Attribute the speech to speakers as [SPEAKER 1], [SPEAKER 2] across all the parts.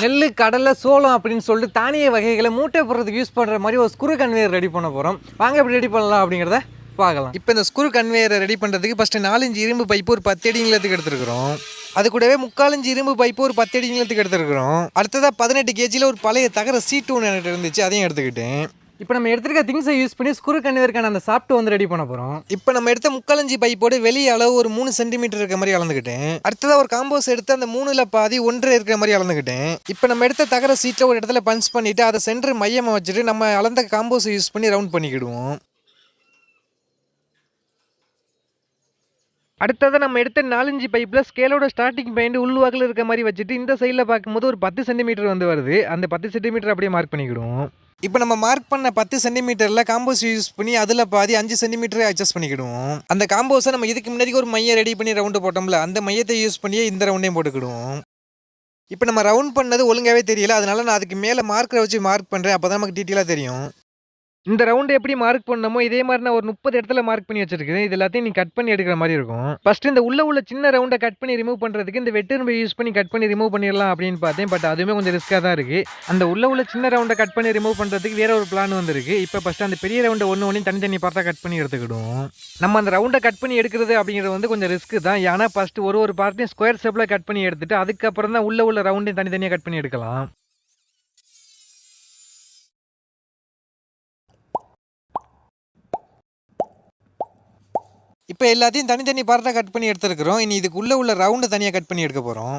[SPEAKER 1] நெல் கடலை சோளம் அப்படின்னு சொல்லிட்டு தானிய வகைகளை மூட்டை போடுறதுக்கு யூஸ் பண்ணுற மாதிரி ஒரு ஸ்க்ரூ கன்வேயர் ரெடி பண்ண போகிறோம் வாங்க எப்படி ரெடி பண்ணலாம் அப்படிங்கிறத பார்க்கலாம். இப்போ இந்த ஸ்க்ரூ கன்வேயரை ரெடி பண்ணுறதுக்கு ஃபஸ்ட்டு நாலஞ்சு இரும்பு பைப்பு ஒரு பத்து அடி நீளத்துக்கு எடுத்துருக்குறோம். அது கூடவே முக்காலஞ்சு இரும்பு பைப்பு ஒரு பத்து அடி நீளத்துக்கு எடுத்துருக்குறோம். அடுத்ததாக பதினெட்டு கேஜியில் ஒரு பழைய தகர சீட்டு ஒன்று என்கிட்ட இருந்துச்சு அதையும் எடுத்துக்கிட்டேன். இப்போ நம்ம எடுத்துருக்க திங்ஸை யூஸ் பண்ணி ஸ்குரு கண்ணிதற்கான அந்த சாப்பிட்டு வந்து ரெடி பண்ண போகிறோம் இப்போ நம்ம எடுத்த முக்காலஞ்சி பைப்போடு வெளியே அளவு ஒரு மூணு சென்டிமீட்டர் இருக்கிற மாதிரி அளந்துக்கிட்டேன். அடுத்ததாக ஒரு காம்போஸ் எடுத்து அந்த மூணுல பாதி ஒன்று இருக்கிற மாதிரி அளந்துக்கிட்டேன். இப்போ நம்ம எடுத்த தகர சீட்டில் ஒரு இடத்துல பஞ்ச் பண்ணிவிட்டு அதை சென்டர் மையமாக வச்சுட்டு நம்ம அளந்த காம்போஸை யூஸ் பண்ணி ரவுண்ட் பண்ணிக்கிடுவோம். அடுத்ததாக நம்ம எடுத்த நாலஞ்சு பைப்பில் ஸ்கேலோட ஸ்டார்டிங் பாயிண்ட் உள்வாக்கில் இருக்க மாதிரி வச்சுட்டு இந்த சைடில் பார்க்கும்போது ஒரு பத்து சென்டிமீட்டர் வந்து வருது. அந்த பத்து சென்டிமீட்டர் அப்படியே மார்க் பண்ணிக்கிடுவோம். இப்போ நம்ம மார்க் பண்ண பத்து சென்டிமீட்டரில் காம்போஸ் யூஸ் பண்ணி அதில் பாதி அஞ்சு சென்டிமீட்டரை அட்ஜஸ்ட் பண்ணிக்கிடுவோம். அந்த காம்போஸை நம்ம இதுக்கு முன்னாடி ஒரு மையம் ரெடி பண்ணி ரவுண்டு போட்டோம்ல அந்த மையத்தை யூஸ் பண்ணியே இந்த ரவுண்டையும் போட்டுக்கிடுவோம். இப்போ நம்ம ரவுண்ட் பண்ணது ஒழுங்காவே தெரியல அதனால நான் அதுக்கு மேலே மார்க்கரை வச்சு மார்க் பண்ணுறேன் அப்போ தான் நமக்கு டீட்டெயிலாக தெரியும். இந்த ரவுண்டு எப்படி மார்க் பண்ணமோ இதே மாதிரி நான் ஒரு முப்பது இடத்துல மார்க் பண்ணி வச்சிருக்கேன் இது எல்லாத்தையும் நீ கட் பண்ணி எடுக்கிற மாதிரி இருக்கும். ஃபர்ஸ்ட் இந்த உள்ள உள்ள சின்ன ரவுண்டை கட் பண்ணி ரிமூவ் பண்ணுறதுக்கு இந்த வெட்டு யூஸ் பண்ணி கட் பண்ணி ரிமூவ் பண்ணிடலாம் அப்படின்னு பார்த்தேன். பட் அதுவுமே கொஞ்சம் ரிஸ்க்காக தான் இருக்குது அந்த உள்ள உள்ள சின்ன ரவுண்டை கட் பண்ணி ரிமூவ் பண்ணுறதுக்கு வேற ஒரு பிளான் வந்திருக்கு. இப்போ ஃபஸ்ட்டு அந்த பெரிய ரவுண்டை ஒன்று ஒன்று தனித்தனி பார்த்தா கட் பண்ணி எடுத்துக்கிடும் நம்ம அந்த ரவுண்டை கட் பண்ணி எடுக்கிறது அப்படிங்கிறது வந்து கொஞ்சம் ரிஸ்க் தான். ஏன்னா ஃபஸ்ட்டு ஒரு ஒரு பார்ட்டையும் ஸ்கொயர் ஷேப்பில் கட் பண்ணி எடுத்துட்டு அதுக்கப்புறம் தான் உள்ள உள்ள ரவுண்டையும் தனித்தனியாக கட் பண்ணி எடுக்கலாம். இப்போ எல்லாத்தையும் தனித்தனி பார்ட்டாக கட் பண்ணி எடுத்துருக்குறோம். இனி இதுக்குள்ளே உள்ள ரவுண்டை தனியாக கட் பண்ணி எடுக்க போகிறோம்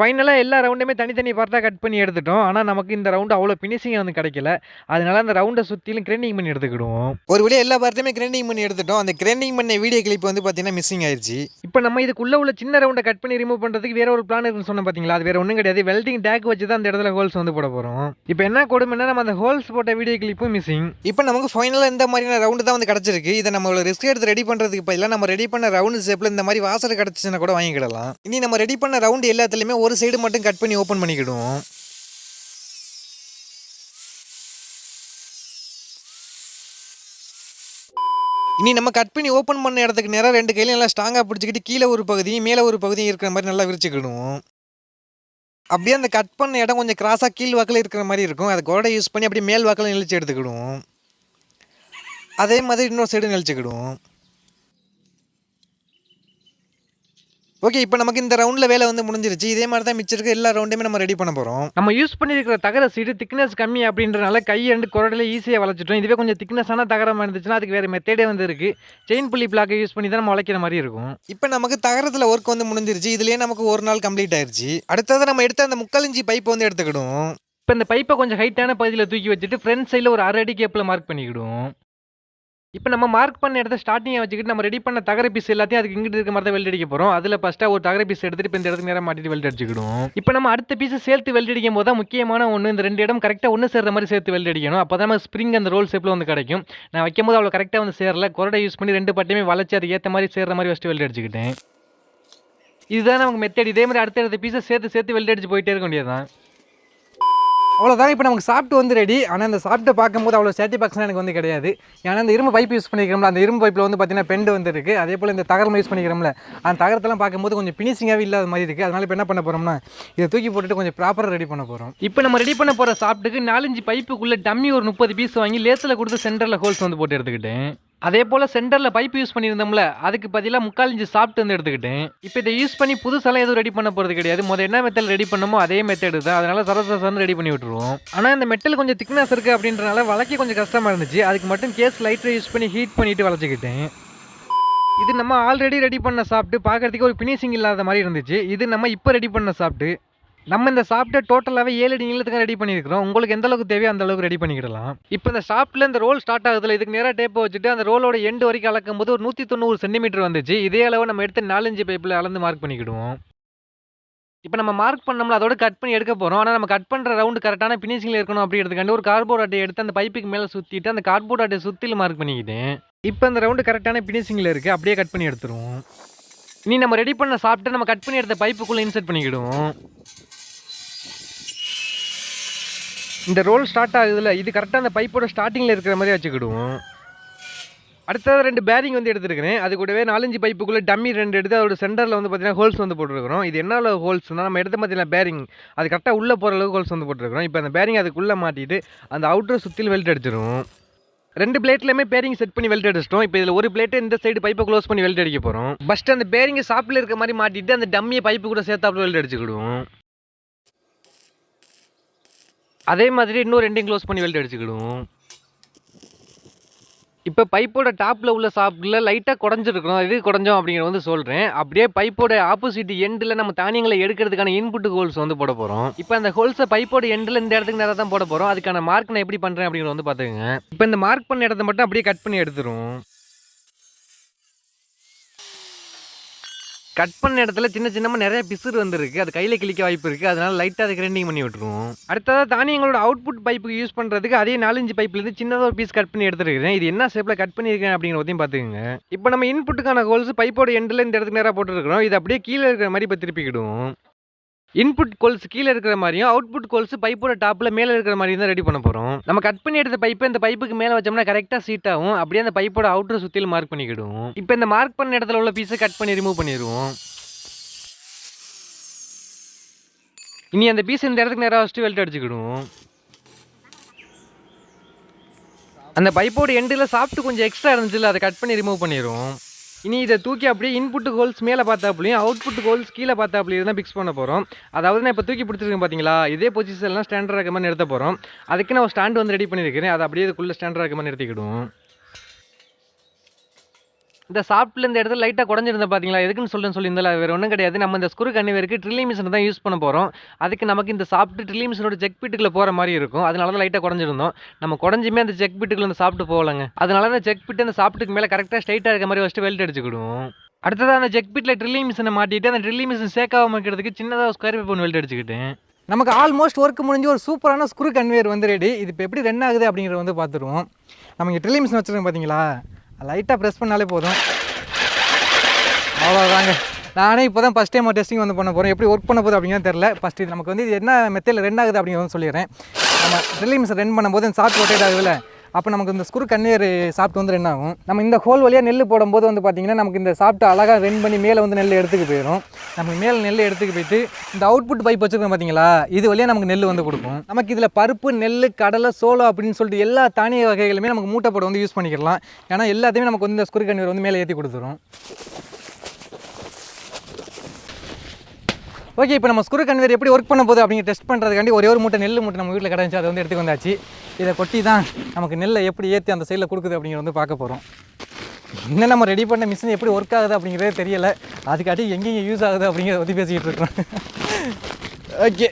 [SPEAKER 1] ஃபைனலாக எல்லா ரவுண்டுமே தனித்தனி பார்ட்டாக கட் பண்ணி எடுத்துட்டோம். ஆனால் நமக்கு இந்த ரவுண்டு அவ்வளோ ஃபினிஷிங் வந்து கிடைக்கல. அதனால அந்த ரவுண்டை சுற்றிலும் கிரைண்டிங் பண்ணி எடுத்துக்கிடுவோம். ஒரு வழியாக எல்லா பார்ட்டுமே கிரைண்டிங் பண்ணி எடுத்துட்டோம். அந்த கிரைண்டிங் பண்ண வீடியோ கிளிப் வந்து பார்த்தீங்கன்னா மிஸ்ஸிங் ஆயிடுச்சு இப்போ நம்ம இதுக்குள்ளே உள்ள சின்ன ரவுண்டை கட் பண்ணி ரிமூவ் பண்ணுறதுக்கு வேற ஒரு பிளான் இருக்குன்னு சொன்னோம் பார்த்தீங்களா அது வேற ஒன்றும் கிடையாது. வெல்டிங் டேக் வச்சு தான் அந்த இடத்துல ஹோல்ஸ் வந்து போட போகிறோம் இப்போ என்ன கொடுமைன்னா நம்ம அந்த ஹோல்ஸ் போட்ட வீடியோ கிளிப்பும் மிஸ்ஸிங் இப்போ நமக்கு ஃபைனலாக இந்த மாதிரியான ரவுண்டு தான் வந்து கிடச்சிருக்கு. இதை நம்ம ரிஸ்க் எடுத்து ரெடி பண்ணுறதுக்கு பதிலாக நம்ம ரெடி பண்ண ரவுண்டு ஷேப்பில் இந்த மாதிரி வாசல் கிடச்சிச்சுன்னா கூட வாங்கிக்கிடலாம். இனி நம்ம ரெடி பண்ண ரவுண்டு எல்லாத்துலேயுமே ஒரு சைடு மட்டும் கட் பண்ணி ஓப்பன் பண்ணிக்கிடுவோம். இனி நம்ம கட் பண்ணி ஓப்பன் பண்ண இடத்துக்கு நேராக ரெண்டு கையிலையும் நல்லா ஸ்ட்ராங்காக பிடிச்சிக்கிட்டு கீழே ஒரு பகுதியும் மேலே ஒரு பகுதியும் இருக்கிற மாதிரி நல்லா விரிச்சுக்கிடுவோம். அப்படியே அந்த கட் பண்ண இடம் கொஞ்சம் கிராஸாக கீழ் வாக்கில் இருக்கிற மாதிரி இருக்கும். அதை கோடை யூஸ் பண்ணி அப்படியே மேல் வாக்கில் நெளிச்சு எடுத்துக்கிடுவோம். அதே மாதிரி இன்னொரு சைடு நெளிச்சுக்கிடுவோம் ஓகே இப்போ நமக்கு இந்த ரவுண்டில் வேலை வந்து முடிஞ்சிருச்சு. இதே மாதிரி தான் மிச்சம் இருக்க எல்லா ரவுண்டையுமே நம்ம ரெடி பண்ண போகிறோம் நம்ம யூஸ் பண்ணியிருக்கிற தகர சீடு திக்னஸ் கம்மி அப்படின்றனால கை ரெண்டு குரடில் ஈஸியாக வளைச்சிட்டோம் இதுவே கொஞ்சம் திக்னஸான தகரமாக இருந்துச்சுன்னா அதுக்கு வேறு மெத்தேடே வந்து இருக்குது செயின் புள்ளி பிளாக்கை யூஸ் பண்ணி தான் நம்ம உழைக்கிற மாதிரி இருக்கும். இப்போ நமக்கு தகரத்தில் ஒர்க் வந்து முடிஞ்சிருச்சு. இதுலேயே நமக்கு ஒரு நாள் கம்ப்ளீட் ஆயிருச்சு. அடுத்தது நம்ம எடுத்த அந்த முக்கால் இஞ்சி பைப் வந்து எடுத்துக்கிடுவோம். இப்போ இந்த பைப்பை கொஞ்சம் ஹைட்டான பகுதியில் தூக்கி வச்சுட்டு ஃப்ரண்ட் சைடில் ஒரு அரை அடி கேப்பில் மார்க் பண்ணிக்கிடுவோம். இப்போ நம்ம மார்க் பண்ண இடத்த ஸ்டார்டிங்கை வச்சுக்கிட்டு நம்ம ரெடி பண்ண தகர பீஸ் எல்லாத்தையும் அதுக்கு இங்கிட்டு இருக்க மாதிரி தான் வெல்ட் அடிக்க போகிறோம் அதில் ஃபஸ்ட்டாக ஒரு தகர பீஸ் எடுத்துட்டு இப்போ இந்த இடத்துக்கு நேரம் மாட்டிட்டு வெல்ட் அடிச்சிக்கிடும் இப்போ நம்ம அடுத்த பீஸ் சேர்த்து வெல்ட் அடிக்கும் போது தான் முக்கியமான ஒன்று இந்த ரெண்டு இடம் கரெக்டாக ஒன்று சேர்ற மாதிரி சேர்த்து வெல்ட் அடிக்கணும். அப்போ தான் நம்ம ஸ்ப்ரிங் அந்த ரோல் ஷேப்பில் வந்து கிடைக்கும். நான் வைக்கும் போது அவ்வளோ கரெக்டாக வந்து சேரல. குரடை யூஸ் பண்ணி ரெண்டு பட்டையுமே வளைச்சி அதுக்கு ஏற்ற மாதிரி சேர்ற மாதிரி ஃபஸ்ட்டு வெல்ட் அடிச்சுக்கிட்டேன். இதுதான் நமக்கு மெத்தட் இதே மாதிரி அடுத்த அடுத்த பீஸை சேர்த்து சேர்த்து வெல்ட் அடிச்சு போயிட்டே இருக்க வேண்டியதுதான். அவ்வளோதான் இப்போ நமக்கு சாப்பிட்டு வந்து ரெடி ஆனால் இந்த சாப்பிட்டு பார்க்கும்போது அவ்வளோ சாட்டிஸ்ஃபேக்ஷன் எனக்கு வந்து கிடையாது. ஏன்னா இந்த இரும்பு பைப் யூஸ் பண்ணிக்கிறோம்ல அந்த இரும்பு பைப்பில் வந்து பார்த்தீங்கன்னா பெண்டு வந்துருக்கு அதே போல் இந்த தகரம் யூஸ் பண்ணிக்கிறோம்ல அந்த தகரத்தெல்லாம் பார்க்கும்போது கொஞ்சம் ஃபினிஷிங்காகவே இல்லாத மாதிரி இருக்குது அதனால் இப்போ என்ன பண்ண போகிறோம்னா இதை தூக்கி போட்டுட்டு கொஞ்சம் ப்ராப்பராக ரெடி பண்ண போகிறோம் இப்போ நம்ம ரெடி பண்ண போகிற சாப்பிட்டுக்கு நாலஞ்சு பைப்புக்குள்ளே டம்மி ஒரு முப்பது பீஸ் வாங்கி லேத்தில் கொடுத்து சென்டரில் ஹோல்ஸ் வந்து போட்டு எடுத்துக்கிட்டேன். அதே போல் சென்டரில் பைப் யூஸ் பண்ணியிருந்தோம்ல அதுக்கு பதிலாக முக்கால் இன்ச்சு சாப்பிட்டு வந்து எடுத்துக்கிட்டேன். இப்போ இதை யூஸ் பண்ணி புதுசெல்லாம் எதுவும் ரெடி பண்ண போகிறது கிடையாது. முதல் என்ன மெத்தட் ரெடி பண்ணமோ அதே மெத்தட் தான். அதனால் சரசரசன்னு ரெடி பண்ணி விட்டுருவோம். ஆனால் இந்த மெட்டல் கொஞ்சம் திக்னஸ் இருக்குது அப்படின்றனால வளைக்க கொஞ்சம் கஷ்டமாக இருந்துச்சு. அதுக்கு மட்டும் கேஸ் லைட்டரை யூஸ் பண்ணி ஹீட் பண்ணிட்டு வளைச்சிக்கிட்டேன். இது நம்ம ஆல்ரெடி ரெடி பண்ண சாப்பிட்டு பார்க்குறதுக்கு ஒரு ஃபினிஷிங் இல்லாத மாதிரி இருந்துச்சு. இது நம்ம இப்போ ரெடி பண்ண சாப்பிட்டு நம்ம இந்த சாப்பிட்டு டோட்டலாகவே ஏழு அடி நீளத்துக்கு ரெடி பண்ணியிருக்கிறோம். உங்களுக்கு எந்த அளவுக்கு தேவையோ அந்த அளவுக்கு ரெடி பண்ணிக்கிடலாம். இப்போ இந்த சாப்பிட்டில் இந்த ரோல் ஸ்டார்ட் ஆகுதுல இதுக்கு நேராக டேப்பை வச்சுட்டு அந்த ரோலோட எண்டு வரைக்கும் அளக்கும் போது ஒரு நூற்றி தொண்ணூறு சென்டிமீட்டர் வந்துச்சு. இதே அளவு நம்ம எடுத்து நாலஞ்சு பைப்பில் அளந்து மார்க் பண்ணிக்கிடுவோம். இப்போ நம்ம மார்க் பண்ணோம்ல அதோட கட் பண்ணி எடுக்க போகிறோம் ஆனால் நம்ம கட் பண்ணுற ரவுண்டு கரெக்டான ஃபினிஷிங்கில் இருக்கணும் அப்படிங்கிறதுக்காண்டி ஒரு கார்போர்ட் அட்டையை எடுத்து அந்த பைப்புக்கு மேலே சுற்றிட்டு அந்த கார்போர்ட் அட்டையை சுற்றிலும் மார்க் பண்ணிக்கிட்டேன். இப்போ அந்த ரவுண்டு கரெக்டான ஃபினிஷிங்கில் இருக்குது அப்படியே கட் பண்ணி எடுத்துருவோம். இனி நம்ம ரெடி பண்ண சாப்பிட்டு நம்ம கட் பண்ணி எடுத்த பைப்புக்குள்ளே இன்சர்ட் பண்ணிக்கிடுவோம். இந்த ரோல் ஸ்டார்ட் ஆகுதுல்ல இது கரெக்டாக அந்த பைப்போட ஸ்டார்டிங்கில் இருக்கிற மாதிரி வச்சுக்கிடுவோம். அடுத்தது ரெண்டு பேரிங் வந்து எடுத்துருக்கிறேன். அது கூடவே நாலஞ்சு பைப்புக்குள்ளே டம்மி ரெண்டு எடுத்து அதோட சென்டரில் வந்து பார்த்தீங்கன்னா ஹோல்ஸ் வந்து போட்டுருக்கிறோம். இது என்ன ஹோல்ஸ்னால் நம்ம எடுத்து பார்த்தீங்கன்னா பேரிங் அது கரெக்டாக உள்ளே போகிற அளவுக்கு ஹோல்ஸ் வந்து போட்டுருக்கிறோம். இப்போ அந்த பேரிங் அதுக்குள்ளே மாட்டிட்டு அந்த அவுட்டர் சுற்றில் வெல்ட் அடிச்சிடும் ரெண்டு பிளேட்லையுமே பேரிங் செட் பண்ணி வெல்ட் அடிச்சிட்டோம். இப்போ இதில் ஒரு பிளேட்டு இந்த சைடு பைப்பை க்ளோஸ் பண்ணி வெல்ட் அடிக்க போகிறோம் ஃபஸ்ட்டு அந்த பேரிங்கை சாப்பில் இருக்க மாதிரி மாட்டிட்டு அந்த டம்மியை பைப்பு கூட சேர்த்தாப்புல வெல்ட் அடிச்சுக்கிடுவோம். அதே மாதிரி இன்னும் ரெண்டையும் க்ளோஸ் பண்ணி வெல்ட் அடிச்சுக்கிடுவோம். இப்போ பைப்போட டாப்பில் உள்ள சாப்பில் லைட்டாக குடஞ்சிருக்கணும். எது குடஞ்சோம் அப்படிங்கிற வந்து சொல்கிறேன் அப்படியே பைப்போட ஆப்போசிட் எண்டில் நம்ம தானியங்களை எடுக்கிறதுக்கான இன்புட் ஹோல்ஸ் வந்து போட போகிறோம் இப்போ அந்த ஹோல்ஸை பைப்போட எண்டில் இந்த இடத்துக்கு நேரம் தான் போட போகிறோம் அதுக்கான மார்க் நான் எப்படி பண்ணுறேன் அப்படிங்கிறத வந்து பார்த்துக்கங்க. இப்போ இந்த மார்க் பண்ண இடத்த மட்டும் அப்படியே கட் பண்ணி எடுத்துரும் கட் பண்ண இடத்துல சின்ன சின்னமாக நிறைய பிசுறு வந்திருக்கு. அது கையில் கிளிக்க வாய்ப்பு இருக்குது அதனால லைட்டாக அதை கிரைண்டிங் பண்ணி விட்டுருவோம். அடுத்ததாக தானியங்களோட அவுட்புட் பைப்புக்கு யூஸ் பண்ணுறதுக்கு அதே நாலஞ்சு பைப்லேருந்து சின்னதாக ஒரு பீஸ் கட் பண்ணி எடுத்துருக்கிறேன். இது என்ன ஷேப்பில் கட் பண்ணியிருக்கேன் அப்படிங்கிறதையும் பார்த்துக்கோங்க. இப்போ நம்ம இன்புட்டுக்கான ஹோல்ஸ் பைப்போட எண்டில் இந்த இடத்துக்கு நேராக போட்டுருக்கிறோம். இது அப்படியே கீழே இருக்கிற மாதிரி இப்போ திருப்பிக்கிடுவோம். இன்புட் கோல்ஸ் கீழே இருக்கிற மாதிரியும் அவுட்புட் கோல்ஸ் பைப்போட டாப்பில் மேலே இருக்கிற மாதிரியும் தான் ரெடி பண்ண போகிறோம் நம்ம கட் பண்ணி எடுத்த பைப்பை இந்த பைப்புக்கு மேலே வச்சோம்னா கரெக்டாக சீட் ஆகும். அப்படியே அந்த பைப்போட அவுட்டர் சுற்றியில் மார்க் பண்ணிக்கிடுவோம். இப்போ இந்த மார்க் பண்ண இடத்துல உள்ள பீஸை கட் பண்ணி ரிமூவ் பண்ணிடுவோம் இனி அந்த பீஸ் இந்த இடத்துக்கு நேராக வச்சுட்டு வெல்ட் அடிச்சுக்கிடுவோம். அந்த பைப்போட எண்டில் சாப்பிட்டு கொஞ்சம் எக்ஸ்ட்ரா இருந்துச்சுல்ல அதை கட் பண்ணி ரிமூவ் பண்ணிடுவோம் இனி இதை தூக்கி அப்படியே இன்புட் கோல்ஸ் மேலே பார்த்தாப்புலையும் அவுட்புட் கோல்ஸ் கீழே பார்த்தாப்புலையும் தான் ஃபிக்ஸ் பண்ண போகிறோம் அதாவது நான் இப்போ தூக்கி பிடிச்சிருக்கேன் பார்த்தீங்களா இதே பொசிஷன்லாம் ஸ்டாண்டர்ட் இருக்க மாதிரி நிறுத்த போகிறோம் அதுக்கு நான் ஒரு ஸ்டாண்ட் வந்து ரெடி பண்ணியிருக்கிறேன் அதை அப்படியே இதுக்குள்ளே ஸ்டாண்டர்ட் இருக்க மாதிரி நிறுத்திக்கிடுவோம் இந்த சாப்பிட்ல இந்த இடத்துல லைட்டாக குறைஞ்சிருந்த பார்த்தீங்களா எதுக்குன்னு சொல்லுன்னு சொல்லியிருந்தால வேறு ஒன்றும் கிடையாது. நம்ம இந்த ஸ்க்ரூ கன்னிவருக்கு ட்ரில்லிங் மிஷினை தான் யூஸ் பண்ண போகிறோம் அதுக்கு நமக்கு இந்த சாப்பிட்டு ட்ரில்லிங் மிஷினோட செக் பிட்டுக்குள்ள போகிற மாதிரி இருக்கும். அதனால தான் லைட்டாக குறைஞ்சிருந்தோம் நம்ம குறைஞ்சுமே அந்த செக் பிட்டுக்குள்ள அந்த சாப்பிட்டு போகலங்க. அதனால அந்த செக் பிட்டு அந்த சாப்பிட்டுக்கு மேலே கரெக்டாக ஸ்ட்ரைட்டாக இருக்க மாதிரி ஃபஸ்ட்டு வெல்ட் அடிச்சுக்கிடுவோம். அடுத்ததாக அந்த செக் பிட்டில் ட்ரில்லிங் மிஷினை மாட்டிட்டு அந்த ட்ரில்லிங் மிஷின் சேக்காக வைக்கிறதுக்கு சின்னதாக ஸ்கொயர் பேப்பர் வெல்ட் அடிச்சுக்கிட்டேன். நமக்கு ஆல்மோஸ்ட் ஒர்க் முடிஞ்சு ஒரு சூப்பரான ஸ்க்ரூ கன்வேயர் வந்து ரெடி இது இப்போ எப்படி ரன் ஆகுது அப்படிங்கிறத வந்து பார்த்துருவோம். நம்ம இங்கே ட்ரில்லிங் மிஷின் வச்சுருக்கோம் பார்த்தீங்களா லைட்டாக ப்ரெஸ் பண்ணாலே போதும். அவ்வளோதாங்க நானே இப்போ தான் ஃபஸ்ட் டைம் டெஸ்டிங் வந்து பண்ண போகிறேன் எப்படி ஒர்க் பண்ண போகுது அப்படிங்கிறது தெரில ஃபஸ்ட் இது நமக்கு வந்து இது என்ன மெத்தடில் ரெண்டாகுது ஆகுது வந்து சொல்லிடுறேன். நம்ம ட்ரில்லிங் மிஷின் ரன் பண்ணும்போது இந்த சாஃப்ட் ரொட்டேட் ஆகுதுல்ல? அப்போ நமக்கு இந்த ஸ்குரு கன்வேயர் சாப்பிட்டு வந்து என்ன ஆகும்? நம்ம இந்த ஹோல் வழியாக நெல் போடும்போது வந்து பார்த்திங்கன்னா நமக்கு இந்த சாப்பிட்டு அழகாக ரன் பண்ணி மேலே வந்து நெல் எடுத்துக்கு போயிடும் நமக்கு மேலே நெல் எடுத்துக்கு போயிட்டு இந்த அவுட்புட் பைப் வச்சுருக்கோம் பார்த்தீங்களா இது வழியாக நமக்கு நெல் வந்து கொடுக்கும். நமக்கு இதில் பருப்பு நெல் கடலை சோளம் அப்படின்னு சொல்லிட்டு எல்லா தானிய வகைகளுமே நமக்கு மூட்டைப்படம் வந்து யூஸ் பண்ணிக்கலாம். ஏன்னா எல்லாத்தையுமே நமக்கு வந்து இந்த ஸ்குரு கன்வேயர் வந்து மேலே ஏற்றி கொடுத்துரும். ஓகே இப்போ நம்ம ஸ்குரு கன்வேர் எப்படி ஒர்க் பண்ண போகுது அப்படிங்க டெஸ்ட் பண்ணுறதுக்காண்டி ஒரே ஒரு மூட்டை நெல் மூட்டை நம்ம வீட்டில் கிடந்துச்சு அதை வந்து எடுத்துக்கு வந்தாச்சு. இதை கொட்டி தான் நமக்கு நெல்லை எப்படி ஏற்றி அந்த சைடில் கொடுக்குது அப்படிங்கிறது வந்து பார்க்க போகிறோம் இன்னும் நம்ம ரெடி பண்ண மிஷின் எப்படி ஒர்க் ஆகுது அப்படிங்கிறதே தெரியல. அதுக்காட்டி எங்கெங்கே யூஸ் ஆகுது அப்படிங்கிறத பற்றி பேசிக்கிட்டு இருக்கிறோம். ஓகே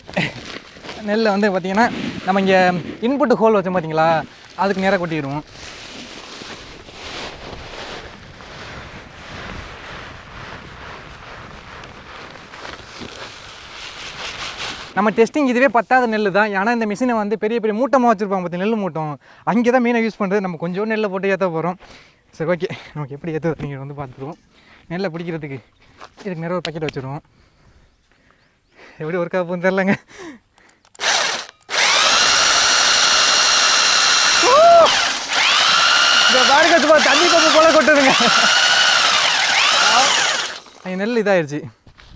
[SPEAKER 1] நெல்லை வந்து பார்த்திங்கன்னா நம்ம இங்கே இன்புட் ஹோல் வச்சோம் பார்த்தீங்களா அதுக்கு நேராக கொட்டிடுவோம். நம்ம டெஸ்டிங் இதுவே பத்தாத நெல் தான். ஏன்னா இந்த மிஷினை வந்து பெரிய பெரிய மூட்டமாக வச்சுருப்பாங்க பார்த்து நெல் மூட்டம். அங்கே தான் மெயினாக யூஸ் பண்ணுறது நம்ம கொஞ்சம் நெல்லை போட்டு ஏற்ற போகிறோம் சரி ஓகே நமக்கு எப்படி ஏற்றுது அப்படிங்கிறத வந்து பார்த்துருவோம் நெல்லை பிடிக்கிறதுக்கு இதுக்கு நிறைய ஒரு பக்கெட் வச்சுருவோம் எப்படி ஒர்க் ஆகும் தெரிலங்க இந்த பாருங்க சும்மா தண்ணி கொஞ்சம் போல கொட்டுதுங்க. நெல் இதாயிருச்சு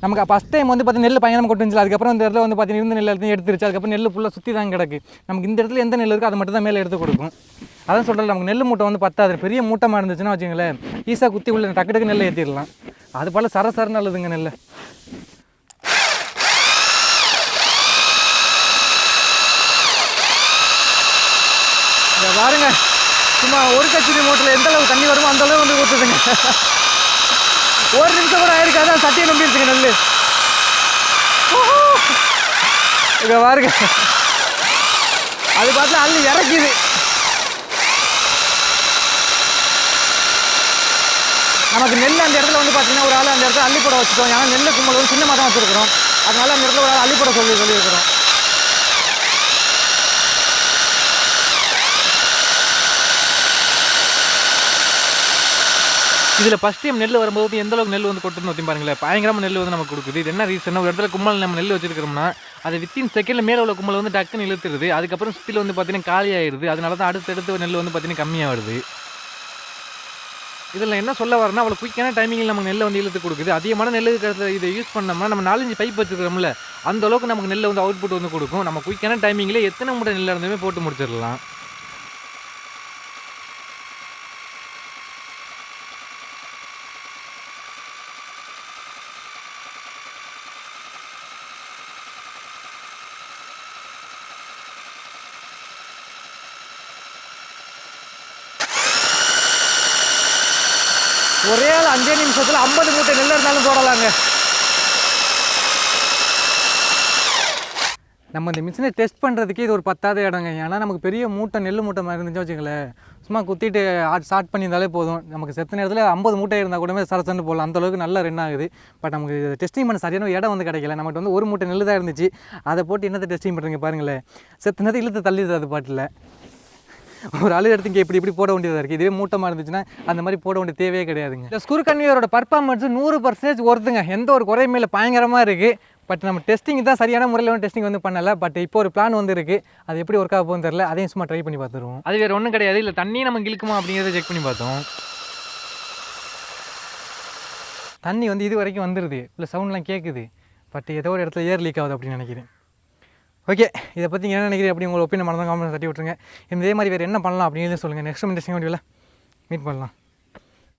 [SPEAKER 1] நமக்கு ஃபஸ்ட் டைம் வந்து பார்த்து நெல் பயணம் கொட்டுருந்துச்சு அதுக்கப்புறம் இந்த இடத்துல வந்து பார்த்தீங்கன்னா இருந்த நெல் எல்லாத்தையும் எடுத்துருச்சு அதுக்கப்புறம் நெல் ஃபுல்லாக சுற்றி தான் கிடக்கு. நமக்கு இந்த இடத்துல எந்த நெல் இருக்கோ அதை மட்டும் தான் மேலே எடுத்து கொடுக்கும். அதான் சொல்கிறேன் நமக்கு நெல் மூட்டை வந்து பத்தாது. பெரிய மூட்டமாக இருந்துச்சுன்னா வச்சுங்களேன் ஈஸாக குத்தி உள்ள டக்கு டக்கு நெல்லை ஏற்றிடலாம் அது போல் சர சர நல்லதுங்க நெல் பாருங்க சும்மா ஒரு கட்சி மோட்டரில் எந்த அளவு தண்ணி வருமோ அந்த அளவு வந்து ஊற்றுதுங்க ஒரு நிமிஷம் கூட ஆயிருக்காது அதான் சட்டியை நெல் இங்க பாருங்க. அது பார்த்தா அள்ளி இறக்குது. நமக்கு நெல் அந்த இடத்துல வந்து பார்த்தீங்கன்னா ஒரு ஆள் அந்த இடத்துல அள்ளிப்பட வச்சுட்டோம். ஏன்னா நெல் கும்பல் வந்து சின்னமாக தான் வச்சுருக்கிறோம். அதனால அந்த இடத்துல ஒரு ஆள் அள்ளிப்பட சொல்லி சொல்லியிருக்கிறோம். இதில் ஃபஸ்ட் டைம் நெல் வரும்போது எந்த அளவுக்கு நெல் வந்து கொட்டுன்னு வச்சு பாருங்களேன்? பயங்கரமாக நெல் வந்து நமக்கு கொடுக்குது. இது என்ன ரீசன் ஒரு இடத்துல கும்பல் நம்ம நெல் வச்சிருக்கிறோம்னா அது வித்தின் செகண்டில் மேலே உள்ள கும்பல் வந்து டக்குன்னு இழுத்துருது. அதுக்கப்புறம் சுற்றில வந்து பார்த்தீங்கன்னா காலி ஆயிடுது அதனால தான் அடுத்தடுத்து நெல் வந்து பார்த்தீங்கன்னா கம்மியாக வருது இதில் என்ன சொல்ல வரேன்னா அவ்வளோ குயிக்கான டைமிங்கில் நமக்கு நெல்லை வந்து இழுத்து கொடுக்குது. அதிகமான நெல் இருக்கிறத இதை யூஸ் பண்ணோம்னா நம்ம நாலஞ்சு பைப் வச்சுக்கிறோம்ல அந்த அளவுக்கு நமக்கு நெல்லை வந்து அவுட்புட் வந்து கொடுக்கும். நம்ம குயிக்கான டைமிங்கில் எத்தனை மூட்டை நெல் இருந்துமே போட்டு முடிச்சிடலாம். ஒரே ஆள் அஞ்சே நிமிஷத்தில் ஐம்பது மூட்டை நெல் இருந்தாலும் போடலாங்க. நம்ம இந்த மிஷினை டெஸ்ட் பண்ணுறதுக்கே இது ஒரு பத்தாவது இடங்க. ஏன்னா நமக்கு பெரிய மூட்டை நெல் மூட்டை மாதிரி இருந்துச்சு வச்சுங்களேன் சும்மா குத்திட்டு ஸ்டார்ட் பண்ணியிருந்தாலே போதும். நமக்கு செத்த நேரத்தில் ஐம்பது மூட்டை இருந்தால் கூட சரசன்னு போடலாம். அந்த அளவுக்கு நல்லா ரன் ஆகுது. பட் நமக்கு டெஸ்டிங் பண்ண சரியான இடம் வந்து கிடைக்கல. நமக்கு வந்து ஒரு மூட்டை நெல் தான் இருந்துச்சு. அதை போட்டு என்னத்தை டெஸ்டிங் பண்ணுறீங்க பாருங்களேன். செத்த நேரத்தை இழுத்து தள்ளிடுது அது பாட்டில். ஒரு ஆளு இடத்துக்கு எப்படி இப்படி இப்படி போட வேண்டியதாக இருக்குது இதுவே மூட்டமாக இருந்துச்சுன்னா அந்த மாதிரி போட வேண்டிய தேவையே கிடையாதுங்க. இந்த ஸ்குரு கன்வியரோட பர்ஃபார்மன்ஸ் நூறு பர்சன்டேஜ் ஒருத்துங்க. எந்த ஒரு குறையுமே இல்லை பயங்கரமாக இருக்குது பட் நம்ம டெஸ்டிங் தான் சரியான முறையில் வந்து டெஸ்டிங் வந்து பண்ணலை. பட் இப்போ ஒரு பிளான் வந்து இருக்குது அது எப்படி ஒர்க் ஆக போகுதுன்னு தெரியல. அதையும் சும்மா ட்ரை பண்ணி பார்த்துருவோம். அது வேறு ஒன்றும் கிடையாது. இல்லை தண்ணி நம்ம இழுக்குமா அப்படிங்கிறத செக் பண்ணி பார்த்தோம். தண்ணி வந்து இது வரைக்கும் வந்துடுது இல்லை சவுண்ட்லாம் கேட்குது பட் ஏதோ ஒரு இடத்துல ஏர் லீக் ஆகுது அப்படின்னு நினைக்கிறேன். ஓகே இதை பற்றி என்ன நினைக்கிறீங்க அப்படி உங்களை ஒப்பீனியன் மறந்தாங்க காமெண்ட் தட்டி விட்டுருங்க. இதே மாதிரி வேறு என்ன பண்ணலாம் அப்படின்னு சொல்லுங்கள் நெக்ஸ்ட் இன்ட்ரெஸ்டிங் வீடியோவில் மீட் பண்ணலாம்.